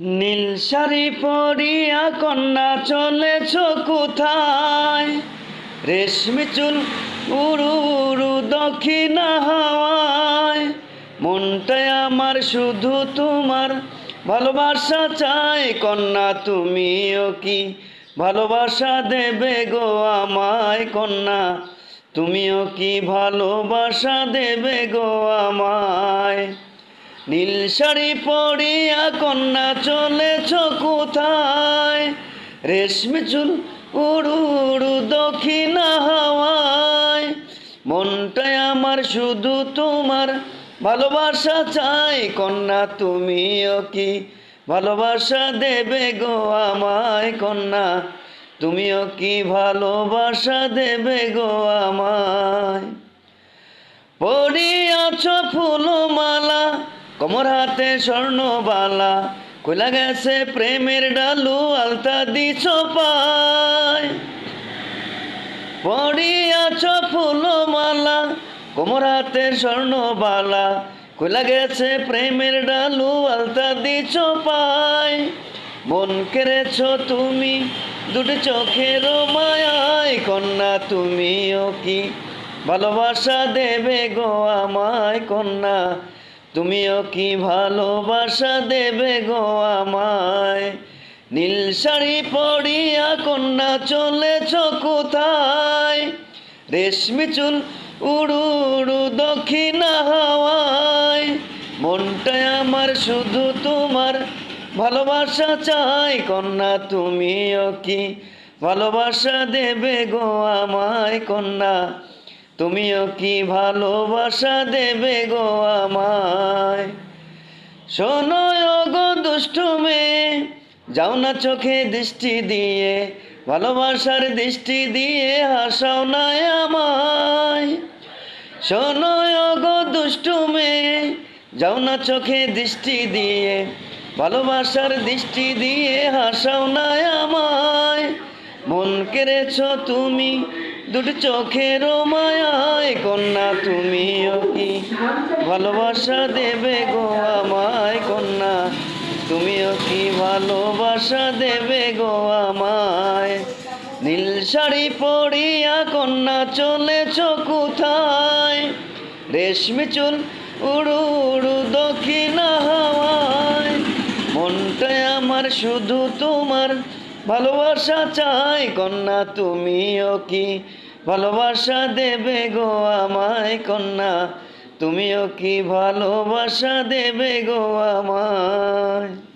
নীল শাড়ি পরিয়া কন্যা চলেছ কোথায়? রেশমি চুল উড়ু উড়ু দক্ষিণা হাওয়ায়। মনটাই আমার শুধু তোমার ভালোবাসা চাই। কন্যা, তুমিও কি ভালোবাসা দেবে গো আমায়? কন্যা, তুমিও কি ভালোবাসা দেবে গো আমায়? নীল শাড়ি পরিয়া কন্যা চলেছ কোথায়? রেশমি চুল উড়ু উড়ু দক্ষিণা হাওয়ায়। মনটাই আমার শুধু তোমার ভালোবাসা চাই। কন্যা, তুমিও কি ভালোবাসা দেবে গো আমায়? কন্যা, তুমিও কি ভালোবাসা দেবে গো আমায়? পড়িয়াছ ফুলমালা কমর হাতে স্বর্ণবালা খোলা গেছে প্রেমের ডালু আলতা দিছ পায়। পড়িয়াছ ফুলমালা কোমর হাতে স্বর্ণবালা খোলা গেছে প্রেমের ডালু আলতা দিছ পায়। মন কেড়েছ তুমি, দুটি চোখের মায়ায়, কন্যা তুমিও কি ভালোবাসা দেবে গো আমায় কন্যা? তুমিও কি ভালোবাসা দেবে গো আমায়? নীল শাড়ি পরিয়া কন্যা চলেছ কোথায়? রেশমি চুল উড়ু উড়ু দক্ষিণা হাওয়ায়। মনটাই আমার শুধু তোমার ভালোবাসা চাই। কন্যা, তুমিও কি ভালোবাসা দেবে গো আমায়? কন্যা তুমিও কি ভালোবাসা দেবে গো আমায়? শোনো গো দুষ্টু মেয়ে, যাও না চোখে দৃষ্টি দিয়ে, ভালোবাসার দৃষ্টি দিয়ে হাসাও না আমায়। শোনো গো দুষ্টু মেয়ে, যাও না চোখে দৃষ্টি দিয়ে, ভালোবাসার দৃষ্টি দিয়ে হাসাও না আমায়। মন কেড়েছ তুমি দুটি চোখের মায়ায় কন্যা, তুমিও কি ভালোবাসা দেবে গো আমায় কন্যা? তুমিও কি ভালোবাসা দেবে গো আমায়? নীল শাড়ি পরিয়া কন্যা, চলেছ কোথায়? রেশমি চুল উড়ু উড়ু দক্ষিণা হাওয়ায়। মনটাই আমার শুধু তোমার ভালোবাসা চাই কন্যা, তুমিও কি ভালোবাসা দেবে গো আমায় কন্যা? তুমিও কি ভালোবাসা দেবে গো আমায়?